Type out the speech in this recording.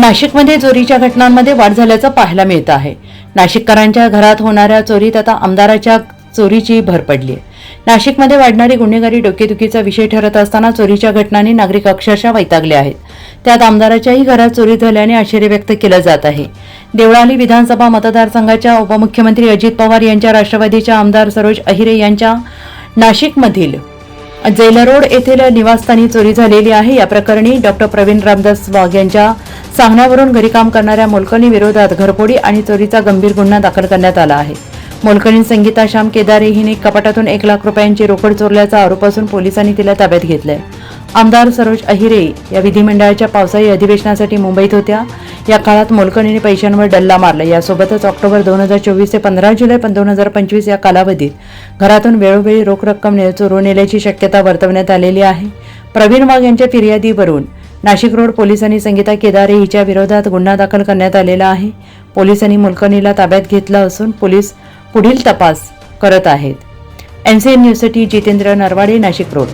नाशिकमध्ये चोरीच्या घटनांमध्ये वाढ झाल्याचं पाहायला मिळतं आहे. नाशिककरांच्या घरात होणाऱ्या चोरीत आता आमदाराच्या चोरीची भर पडली आहे नाशिकमध्ये वाढणारी गुन्हेगारी डोकेदुखीचा विषय ठरत असताना चोरीच्या घटनांनी नागरिक अक्षरशः वैतागले आहेत. त्यात आमदाराच्याही घरात चोरी झाल्याने आश्चर्य व्यक्त केलं जात आहे. देवळाली विधानसभा मतदारसंघाच्या उपमुख्यमंत्री अजित पवार यांच्या राष्ट्रवादीच्या आमदार सरोज अहिरे यांच्या नाशिकमधील जेलरोड येथील निवासस्थानी चोरी झालेली आहे. या प्रकरणी डॉक्टर प्रवीण रामदास वाघ यांच्या सांगण्यावरून घरी काम करणाऱ्या मोलकणी विरोधात घरफोडी आणि चोरीचा गंभीर गुन्हा दाखल करण्यात आला आहे. मोलकणी संगीता श्याम केदारे हिने कपाटातून एक लाख रुपयांची रोकड चोरल्याचा आरोप असून पोलिसांनी तिला ताब्यात घेतलंय. आमदार सरोज अहिरे या विधिमंडळाच्या पावसाळी अधिवेशनासाठी मुंबईत होत्या. या काळात मोलकणीने पैशांवर डल्ला मारला. यासोबतच ऑक्टोबर दोन हजार चोवीस ते पंधरा जुलै दोन हजार पंचवीस या कालावधीत घरातून वेळोवेळी रोख रक्कम ने- चोरून नेल्याची शक्यता वर्तवण्यात आलेली आहे. प्रवीण वाघ यांच्या फिर्यादीवरून नाशिक रोड पोलिसांनी संगीता केदारे हिच्या विरोधात गुन्हा दाखल करण्यात आलेला आहे. पोलिसांनी मुलकर्णीला ताब्यात घेतलं असून पोलीस पुढील तपास करत आहेत. एन सीएम न्यूजसाठी जितेंद्र नरवाडे नाशिक रोड.